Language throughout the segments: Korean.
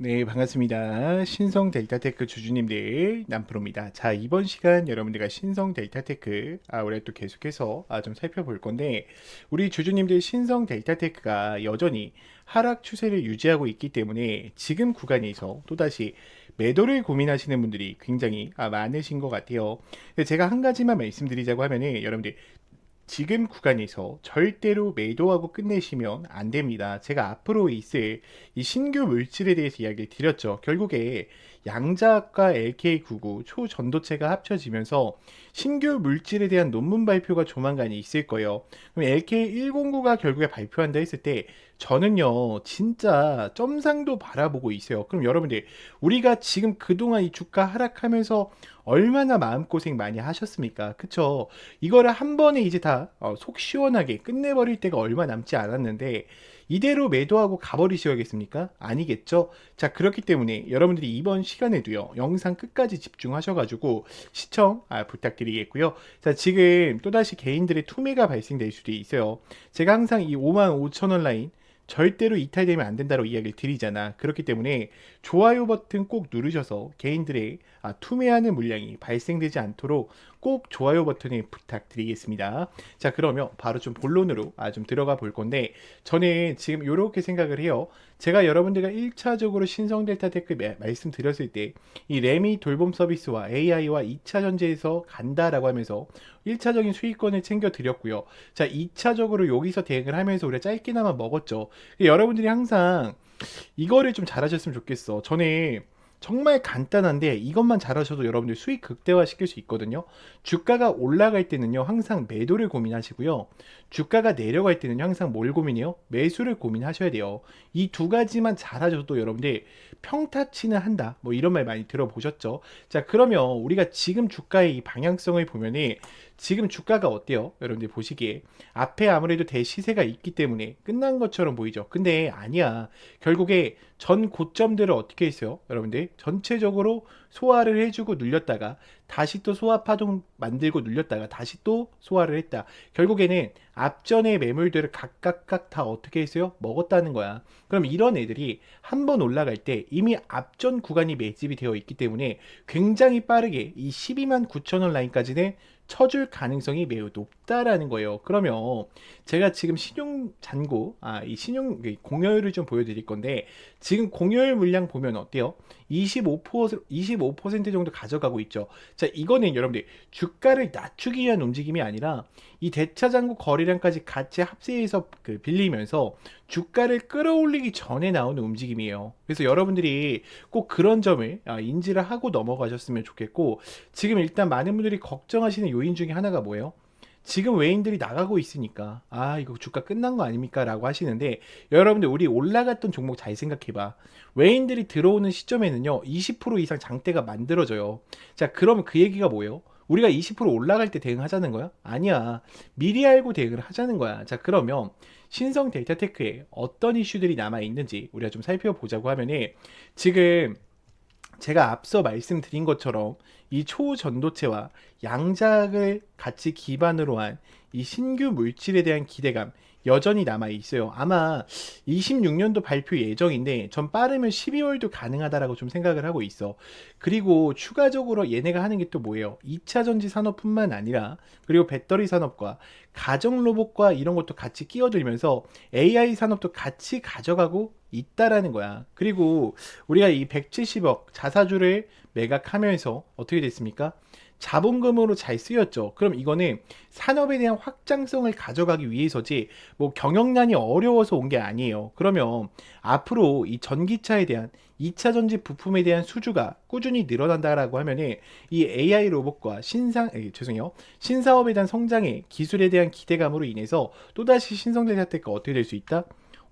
네, 반갑습니다. 신성 델타테크 주주님들 남프로입니다. 자, 이번 시간 여러분들과 신성 델타테크 아, 우리 또 계속해서 아, 좀 살펴볼 건데 우리 주주님들 신성 델타테크가 여전히 하락 추세를 유지하고 있기 때문에 지금 구간에서 또다시 매도를 고민하시는 분들이 굉장히 아, 많으신 것 같아요. 제가 한 가지만 말씀드리자고 하면은 여러분들 지금 구간에서 절대로 매도하고 끝내시면 안 됩니다. 제가 앞으로 있을 이 신규 물질에 대해서 이야기를 드렸죠. 결국에 양자학과 LK99 초전도체가 합쳐지면서 신규 물질에 대한 논문 발표가 조만간 있을 거예요. 그럼 LK109가 결국에 발표한다 했을 때 저는요 진짜 점상도 바라보고 있어요. 그럼 여러분들 우리가 지금 그동안 이 주가 하락하면서 얼마나 마음고생 많이 하셨습니까? 그쵸? 이거를 한 번에 이제 다 속 시원하게 끝내버릴 때가 얼마 남지 않았는데 이대로 매도하고 가버리셔야겠습니까? 아니겠죠? 자, 그렇기 때문에 여러분들이 이번 시간에도요, 영상 끝까지 집중하셔가지고 시청 아, 부탁드리겠고요. 자, 지금 또다시 개인들의 투매가 발생될 수도 있어요. 제가 항상 이 5만 5천 원 라인 절대로 이탈되면 안 된다고 이야기를 드리잖아. 그렇기 때문에 좋아요 버튼 꼭 누르셔서 개인들의 아, 투매하는 물량이 발생되지 않도록 꼭 좋아요 버튼을 부탁드리겠습니다. 자, 그러면 바로 좀 본론으로 아, 좀 들어가 볼 건데 저는 지금 이렇게 생각을 해요. 제가 여러분들과 1차적으로 신성 델타 테크 말씀드렸을 때 이 레미 돌봄 서비스와 AI와 2차 전지에서 간다라고 하면서 1차적인 수익권을 챙겨 드렸고요. 자, 2차적으로 여기서 대응을 하면서 우리가 짧게나마 먹었죠. 여러분들이 항상 이거를 좀 잘하셨으면 좋겠어. 전에 정말 간단한데 이것만 잘하셔도 여러분들 수익 극대화 시킬 수 있거든요. 주가가 올라갈 때는요, 항상 매도를 고민하시고요. 주가가 내려갈 때는 항상 뭘 고민해요? 매수를 고민하셔야 돼요. 이 두 가지만 잘하셔도 여러분들 평타치는 한다. 뭐 이런 말 많이 들어보셨죠? 자, 그러면 우리가 지금 주가의 이 방향성을 보면은 지금 주가가 어때요? 여러분들 보시기에 앞에 아무래도 대시세가 있기 때문에 끝난 것처럼 보이죠. 근데 아니야. 결국에 전 고점들을 어떻게 했어요? 여러분들 전체적으로 소화를 해주고 눌렸다가 다시 또 소화 파동 만들고 눌렸다가 다시 또 소화를 했다. 결국에는 앞전의 매물들을 각각각 다 어떻게 했어요? 먹었다는 거야. 그럼 이런 애들이 한 번 올라갈 때 이미 앞전 구간이 매집이 되어 있기 때문에 굉장히 빠르게 이 12만 9천 원 라인까지는 쳐줄 가능성이 매우 높다라는 거예요. 그러면 제가 지금 신용 잔고, 아, 이 신용 공여율을 좀 보여드릴 건데, 지금 공여율 물량 보면 어때요? 25%, 25% 정도 가져가고 있죠. 자, 이거는 여러분들 주가를 낮추기 위한 움직임이 아니라 이 대차장고 거래량까지 같이 합세해서 그 빌리면서 주가를 끌어올리기 전에 나오는 움직임이에요. 그래서 여러분들이 꼭 그런 점을 아, 인지를 하고 넘어가셨으면 좋겠고 지금 일단 많은 분들이 걱정하시는 요인 중에 하나가 뭐예요? 지금 외인들이 나가고 있으니까 아 이거 주가 끝난 거 아닙니까 라고 하시는데 여러분들 우리 올라갔던 종목 잘 생각해봐 외인들이 들어오는 시점에는요 20% 이상 장대가 만들어져요 자 그러면 그 얘기가 뭐예요 우리가 20% 올라갈 때 대응하자는 거야? 아니야. 미리 알고 대응을 하자는 거야. 자, 그러면 신성 데이터 테크에 어떤 이슈들이 남아 있는지 우리가 좀 살펴보자고 하면은 지금 제가 앞서 말씀드린 것처럼 이 초전도체와 양자를 같이 기반으로 한 이 신규 물질에 대한 기대감 여전히 남아 있어요. 아마 26년도 발표 예정인데 전 빠르면 12월도 가능하다라고 좀 생각을 하고 있어. 그리고 추가적으로 얘네가 하는 게 또 뭐예요? 2차 전지 산업뿐만 아니라 그리고 배터리 산업과 가정 로봇과 이런 것도 같이 끼어들면서 AI 산업도 같이 가져가고 있다라는 거야. 그리고 우리가 이 170억 자사주를 매각하면서 어떻게 됐습니까? 자본금으로 잘 쓰였죠. 그럼 이거는 산업에 대한 확장성을 가져가기 위해서지 뭐 경영난이 어려워서 온 게 아니에요. 그러면 앞으로 이 전기차에 대한 2차 전지 부품에 대한 수주가 꾸준히 늘어난다라고 하면은 이 AI 로봇과 신상 에, 죄송해요. 신사업에 대한 성장의 기술에 대한 기대감으로 인해서 또다시 신성대 사태가 어떻게 될 수 있다?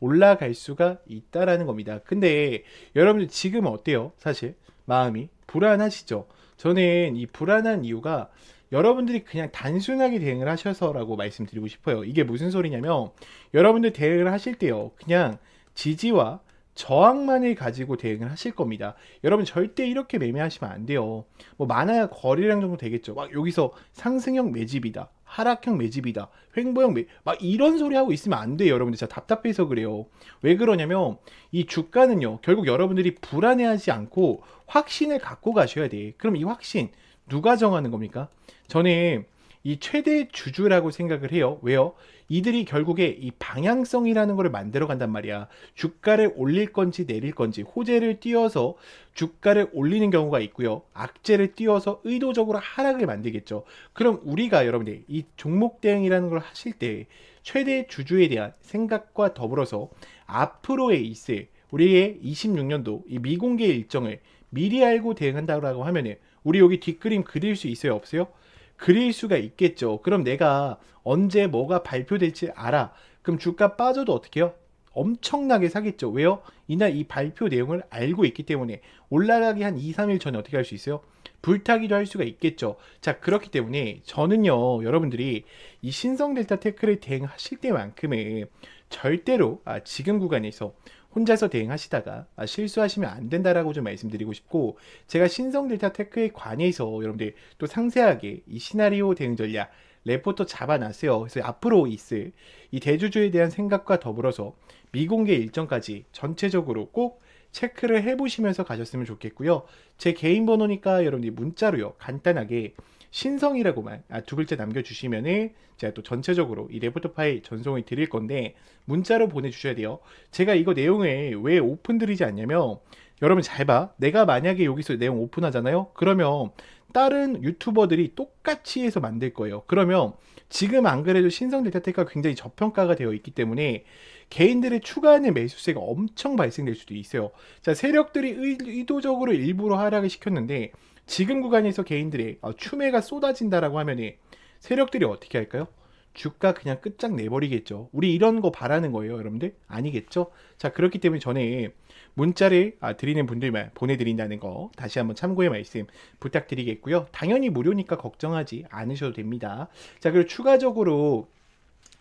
올라갈 수가 있다라는 겁니다. 근데 여러분들 지금 어때요? 사실 마음이 불안하시죠? 저는 이 불안한 이유가 여러분들이 그냥 단순하게 대응을 하셔서라고 말씀드리고 싶어요. 이게 무슨 소리냐면 여러분들 대응을 하실 때요. 그냥 지지와 저항만을 가지고 대응을 하실 겁니다. 여러분 절대 이렇게 매매하시면 안 돼요. 뭐 많아야 거래량 정도 되겠죠. 막 여기서 상승형 매집이다. 하락형 매집이다. 횡보형 매, 막 이런 소리 하고 있으면 안 돼요. 여러분들 진짜 답답해서 그래요. 왜 그러냐면 이 주가는요. 결국 여러분들이 불안해하지 않고 확신을 갖고 가셔야 돼. 그럼 이 확신 누가 정하는 겁니까? 저는 이 최대 주주라고 생각을 해요. 왜요? 이들이 결국에 이 방향성이라는 것을 만들어 간단 말이야. 주가를 올릴 건지 내릴 건지 호재를 띄워서 주가를 올리는 경우가 있고요. 악재를 띄워서 의도적으로 하락을 만들겠죠. 그럼 우리가 여러분들 이 종목 대응이라는 걸 하실 때 최대 주주에 대한 생각과 더불어서 앞으로에 있을 우리의 26년도 이 미공개 일정을 미리 알고 대응한다고 하면은 우리 여기 뒷그림 그릴 수 있어요 없어요? 그릴 수가 있겠죠. 그럼 내가 언제 뭐가 발표될지 알아. 그럼 주가 빠져도 어떻게 해요? 엄청나게 사겠죠. 왜요? 이날 이 발표 내용을 알고 있기 때문에 올라가기 한 2, 3일 전에 어떻게 할 수 있어요? 불타기도 할 수가 있겠죠. 자, 그렇기 때문에 저는요, 여러분들이 이 신성 델타 테크를 대응하실 때만큼은 절대로 아, 지금 구간에서 혼자서 대응하시다가 아, 실수하시면 안 된다라고 좀 말씀드리고 싶고 제가 신성 델타 테크에 관해서 여러분들 또 상세하게 이 시나리오 대응 전략 레포터 잡아놨어요. 그래서 앞으로 있을 이 대주주에 대한 생각과 더불어서 미공개 일정까지 전체적으로 꼭 체크를 해보시면서 가셨으면 좋겠고요. 제 개인 번호니까 여러분들이 문자로요. 간단하게 신성이라고만 아, 두 글자 남겨주시면은 제가 또 전체적으로 이 레포터 파일 전송을 드릴 건데 문자로 보내주셔야 돼요. 제가 이거 내용을 왜 오픈 드리지 않냐면 여러분 잘 봐. 내가 만약에 여기서 내용 오픈하잖아요. 그러면 다른 유튜버들이 똑같이 해서 만들 거예요. 그러면 지금 안 그래도 신성 데이터테크가 굉장히 저평가가 되어 있기 때문에 개인들의 추가하는 매수세가 엄청 발생될 수도 있어요. 자, 세력들이 의, 의도적으로 일부러 하락을 시켰는데 지금 구간에서 개인들의 어, 추매가 쏟아진다라고 하면은 세력들이 어떻게 할까요? 주가 그냥 끝장 내버리겠죠. 우리 이런 거 바라는 거예요, 여러분들? 아니겠죠? 자, 그렇기 때문에 저는 문자를 아, 드리는 분들만 보내드린다는 거 다시 한번 참고의 말씀 부탁드리겠고요. 당연히 무료니까 걱정하지 않으셔도 됩니다. 자, 그리고 추가적으로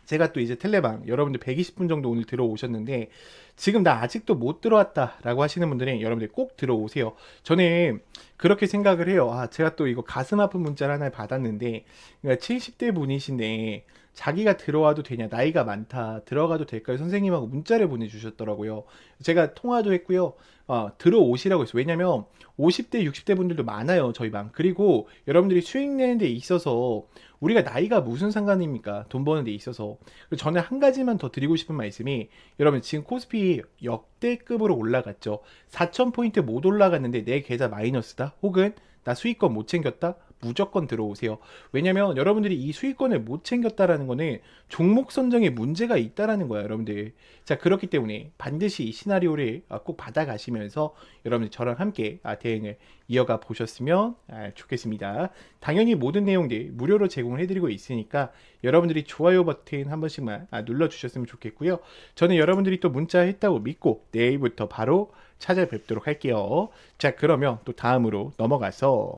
제가 또 이제 텔레방 여러분들 120분 정도 오늘 들어오셨는데 지금 나 아직도 못 들어왔다 라고 하시는 분들은 여러분들 꼭 들어오세요. 저는 그렇게 생각을 해요. 아, 제가 또 이거 가슴 아픈 문자를 하나 받았는데 그러니까 70대 분이신데 자기가 들어와도 되냐 나이가 많다 들어가도 될까요? 선생님하고 문자를 보내주셨더라고요. 제가 통화도 했고요. 어, 들어오시라고 했어요. 왜냐면 50대 60대 분들도 많아요 저희 방. 그리고 여러분들이 수익 내는 데 있어서 우리가 나이가 무슨 상관입니까? 돈 버는 데 있어서. 저는 한 가지만 더 드리고 싶은 말씀이 여러분 지금 코스피 역대급으로 올라갔죠? 4,000포인트 못 올라갔는데 내 계좌 마이너스다? 혹은 나 수익권 못 챙겼다? 무조건 들어오세요. 왜냐면 여러분들이 이 수익권을 못 챙겼다라는 거는 종목 선정에 문제가 있다라는 거야, 여러분들. 자, 그렇기 때문에 반드시 이 시나리오를 아, 꼭 받아가시면서 여러분들 저랑 함께 아, 대응을 이어가 보셨으면 아, 좋겠습니다. 당연히 모든 내용들 무료로 제공을 해드리고 있으니까 여러분들이 좋아요 버튼 한 번씩만 눌러주셨으면 좋겠고요. 저는 여러분들이 또 문자 했다고 믿고 내일부터 바로 찾아뵙도록 할게요. 자, 그러면 또 다음으로 넘어가서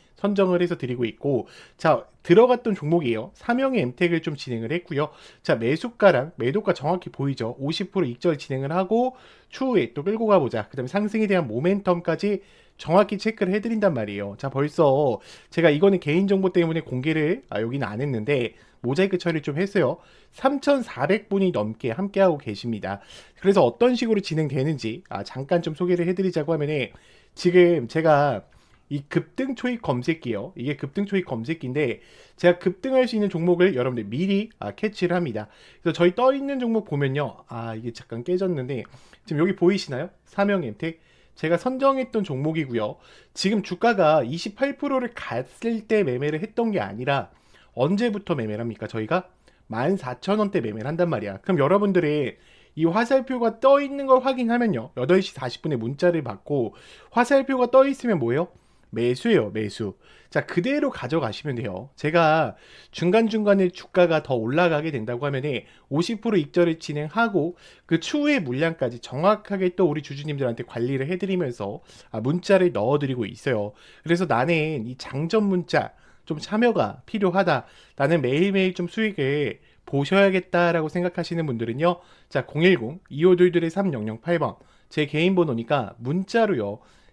선정을 해서 드리고 있고 자 들어갔던 종목이에요. 삼형의 엠텍을 좀 진행을 했고요. 자 매수가랑 매도가 정확히 보이죠. 50% 익절 진행을 하고 추후에 또 끌고 가보자. 그 다음에 상승에 대한 모멘텀까지 정확히 체크를 해드린단 말이에요. 자 벌써 제가 이거는 개인 정보 때문에 공개를 아, 여기는 안 했는데 모자이크 처리 좀 했어요. 3,400분이 넘게 함께하고 계십니다. 그래서 어떤 식으로 진행되는지 아, 잠깐 좀 소개를 해드리자고 하면은 지금 제가 이 급등 초입 검색기요. 이게 급등 초입 검색기인데 제가 급등할 수 있는 종목을 여러분들 미리 아, 캐치를 합니다. 그래서 저희 떠 있는 종목 보면요. 아 이게 잠깐 깨졌는데 지금 여기 보이시나요? 사명 엠텍 제가 선정했던 종목이고요. 지금 주가가 28%를 갔을 때 매매를 했던 게 아니라 언제부터 매매를 합니까? 저희가 14,000원대 매매를 한단 말이야. 그럼 여러분들이 이 화살표가 떠 있는 걸 확인하면요. 8시 40분에 문자를 받고 화살표가 떠 있으면 뭐예요? 매수예요, 매수. 자, 그대로 가져가시면 돼요. 제가 중간중간에 주가가 더 올라가게 된다고 하면은 50% 익절을 진행하고 그 추후의 물량까지 정확하게 또 우리 주주님들한테 관리를 해드리면서 아, 문자를 넣어드리고 있어요. 그래서 나는 이 장전 문자 좀 참여가 필요하다. 나는 매일매일 좀 수익을 보셔야겠다라고 생각하시는 분들은요. 자, 010-2522-3008번. 제 개인 번호니까 문자로요.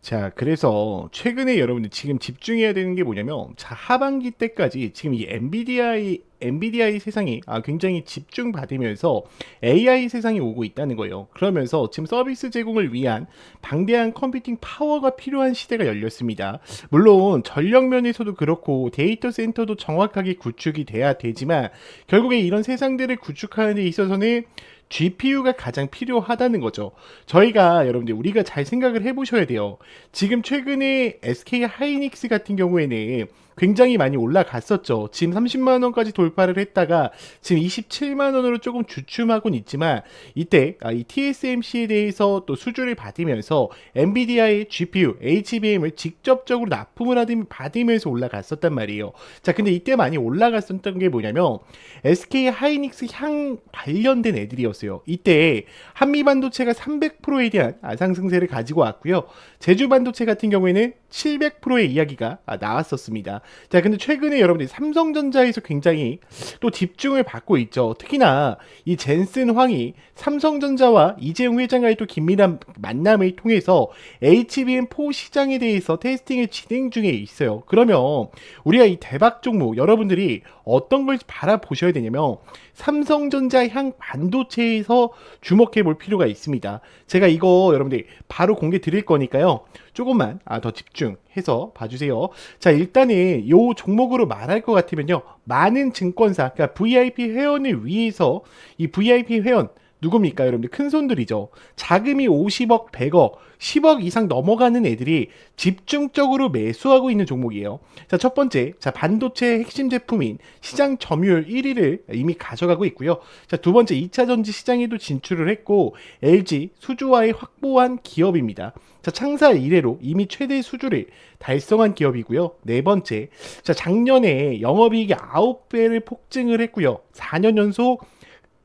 자, 그래서 최근에 여러분들 지금 집중해야 되는 게 뭐냐면, 자, 하반기 때까지 지금 이 엔비디아의, 엔비디아의 세상이 아, 굉장히 집중받으면서 AI 세상이 오고 있다는 거예요. 그러면서 지금 서비스 제공을 위한 방대한 컴퓨팅 파워가 필요한 시대가 열렸습니다. 물론 전력 면에서도 그렇고 데이터 센터도 정확하게 구축이 돼야 되지만, 결국에 이런 세상들을 구축하는 데 있어서는 GPU가 가장 필요하다는 거죠. 저희가 여러분들 우리가 잘 생각을 해보셔야 돼요. 지금 최근에 SK 하이닉스 같은 경우에는 굉장히 많이 올라갔었죠. 지금 30만 원까지 돌파를 했다가 지금 27만 원으로 조금 주춤하곤 있지만 이때 아, 이 TSMC에 대해서 또 수주를 받으면서 엔비디아의 GPU, HBM을 직접적으로 납품을 받으면서 올라갔었단 말이에요. 자, 근데 이때 많이 올라갔었던 게 뭐냐면 SK 하이닉스 향 관련된 애들이었어요. 이때 한미 반도체가 300%에 대한 아, 상승세를 가지고 왔고요. 제주 반도체 같은 경우에는 700%의 이야기가 아, 나왔었습니다. 자, 근데 최근에 여러분들이 삼성전자에서 굉장히 또 집중을 받고 있죠. 특히나 이 젠슨 황이 삼성전자와 이재용 회장과의 또 긴밀한 만남을 통해서 HBM4 시장에 대해서 테스팅을 진행 중에 있어요. 그러면 우리가 이 대박 종목 여러분들이 어떤 걸 바라보셔야 되냐면 삼성전자 향 반도체에서 주목해 볼 필요가 있습니다. 제가 이거 여러분들 바로 공개 드릴 거니까요. 조금만 아, 더 집중해서 봐주세요. 자, 일단은 요 종목으로 말할 것 같으면요. 많은 증권사, 그러니까 VIP 회원을 위해서 이 VIP 회원 누굽니까 여러분들? 큰 손들이죠. 자금이 50억 100억 10억 이상 넘어가는 애들이 집중적으로 매수하고 있는 종목이에요. 자 첫 번째 자 반도체 핵심 제품인 시장 점유율 1위를 이미 가져가고 있고요. 자 두 번째 2차 전지 시장에도 진출을 했고 LG 수주와의 확보한 기업입니다. 자 창사 이래로 이미 최대 수주를 달성한 기업이고요. 네 번째 자 작년에 영업이익이 9배를 폭증을 했고요. 4년 연속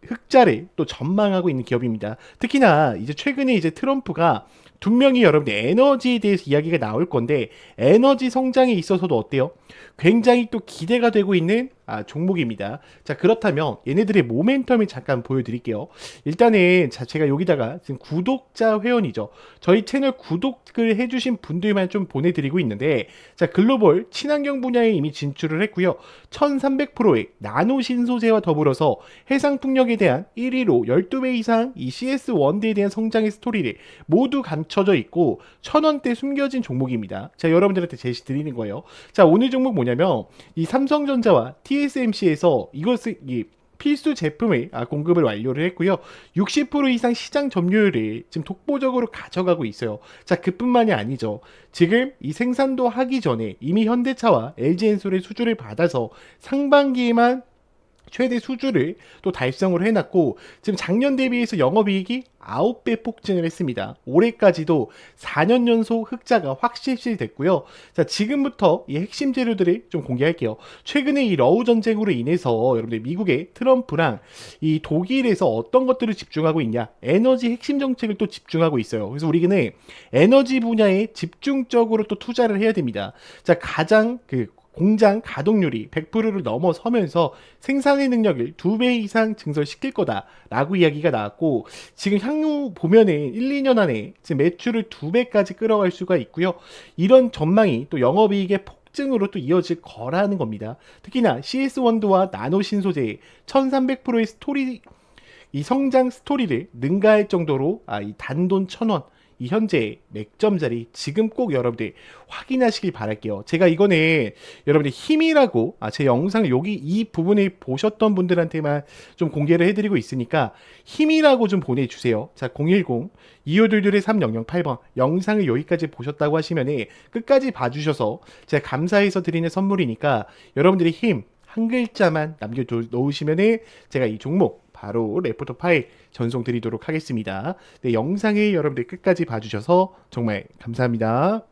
흑자를 또 전망하고 있는 기업입니다. 특히나 이제 최근에 이제 트럼프가 분명히 여러분들 에너지에 대해서 이야기가 나올 건데 에너지 성장에 있어서도 어때요? 굉장히 또 기대가 되고 있는 아, 종목입니다. 자, 그렇다면 얘네들의 모멘텀을 잠깐 보여드릴게요. 일단은 자, 제가 여기다가 지금 구독자 회원이죠. 저희 채널 구독을 해주신 분들만 좀 보내드리고 있는데, 자, 글로벌 친환경 분야에 이미 진출을 했고요. 1300%의 나노 신소재와 더불어서 해상 풍력에 대한 1위로 12배 이상 이 CS 원대에 대한 성장의 스토리를 모두 감춰져 있고, 천원대 숨겨진 종목입니다. 자, 여러분들한테 제시 드리는 거예요. 자, 오늘 종목 뭐냐면, 이 삼성전자와 T TSMC에서 이것을 이 필수 제품을 아, 공급을 완료를 했고요. 60% 이상 시장 점유율을 지금 독보적으로 가져가고 있어요. 자, 그뿐만이 아니죠. 지금 이 생산도 하기 전에 이미 현대차와 LG엔솔의 수주를 받아서 상반기에만 최대 수주를 또 달성을 해놨고 지금 작년 대비해서 영업이익이 9배 폭증을 했습니다. 올해까지도 4년 연속 흑자가 확실시 됐고요. 자 지금부터 이 핵심 재료들을 좀 공개할게요. 최근에 이 러우 전쟁으로 인해서 여러분들 미국의 트럼프랑 이 독일에서 어떤 것들을 집중하고 있냐 에너지 핵심 정책을 또 집중하고 있어요. 그래서 우리는 에너지 분야에 집중적으로 또 투자를 해야 됩니다. 자 가장 그 공장 가동률이 100%를 넘어서면서 생산의 능력을 두배 이상 증설시킬 거다라고 이야기가 나왔고 지금 향후 보면은 1, 2년 안에 지금 매출을 두 배까지 끌어갈 수가 있고요. 이런 전망이 또 영업이익의 폭증으로 또 이어질 거라는 겁니다. 특히나 CS 원도와 나노 신소재의 1300%의 스토리 이 성장 스토리를 능가할 정도로 아, 이 단돈 천 원, 이 현재 맥점 자리 지금 꼭 여러분들 확인하시길 바랄게요. 제가 이거는 여러분들 힘이라고 아, 제 영상을 여기 이 부분을 보셨던 분들한테만 좀 공개를 해드리고 있으니까 힘이라고 좀 보내주세요. 자, 010 2522의 3008번 영상을 여기까지 보셨다고 하시면은 끝까지 봐주셔서 제가 감사해서 드리는 선물이니까 여러분들의 힘 한 글자만 남겨놓으시면은 제가 이 종목 바로 레포터 파일 전송 드리도록 하겠습니다. 네, 영상을 여러분들 끝까지 봐주셔서 정말 감사합니다.